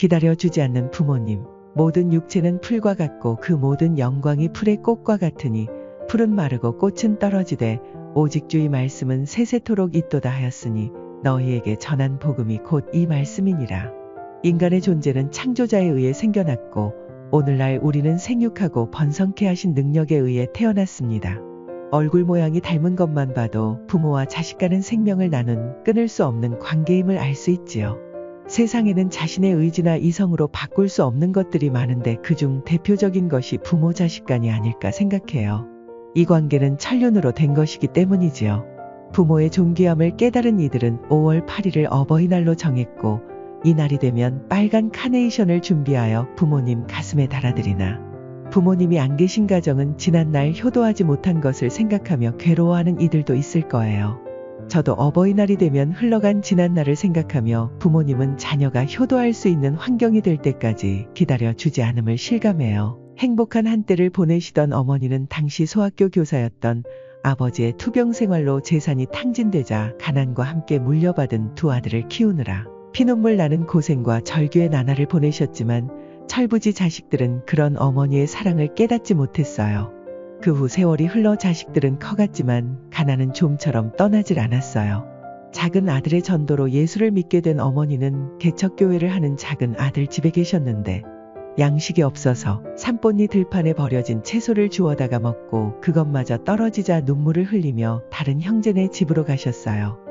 기다려주지 않는 부모님. 모든 육체는 풀과 같고 그 모든 영광이 풀의 꽃과 같으니 풀은 마르고 꽃은 떨어지되 오직 주의 말씀은 세세토록 있도다 하였으니 너희에게 전한 복음이 곧 이 말씀이니라. 인간의 존재는 창조자에 의해 생겨났고 오늘날 우리는 생육하고 번성케 하신 능력에 의해 태어났습니다. 얼굴 모양이 닮은 것만 봐도 부모와 자식 간은 생명을 나눈 끊을 수 없는 관계임을 알 수 있지요. 세상에는 자신의 의지나 이성으로 바꿀 수 없는 것들이 많은데 그중 대표적인 것이 부모 자식 간이 아닐까 생각해요. 이 관계는 천륜으로 된 것이기 때문이지요. 부모의 존귀함을 깨달은 이들은 5월 8일을 어버이날로 정했고 이 날이 되면 빨간 카네이션을 준비하여 부모님 가슴에 달아드리나 부모님이 안 계신 가정은 지난날 효도하지 못한 것을 생각하며 괴로워하는 이들도 있을 거예요. 저도 어버이날이 되면 흘러간 지난 날을 생각하며 부모님은 자녀가 효도할 수 있는 환경이 될 때까지 기다려 주지 않음을 실감해요. 행복한 한때를 보내시던 어머니는 당시 소학교 교사였던 아버지의 투병 생활로 재산이 탕진되자 가난과 함께 물려받은 두 아들을 키우느라 피눈물 나는 고생과 절규의 나날을 보내셨지만 철부지 자식들은 그런 어머니의 사랑을 깨닫지 못했어요. 그 후 세월이 흘러 자식들은 커갔지만 가난은 좀처럼 떠나질 않았어요. 작은 아들의 전도로 예수를 믿게 된 어머니는 개척교회를 하는 작은 아들 집에 계셨는데 양식이 없어서 산본이 들판에 버려진 채소를 주워다가 먹고 그것마저 떨어지자 눈물을 흘리며 다른 형제네 집으로 가셨어요.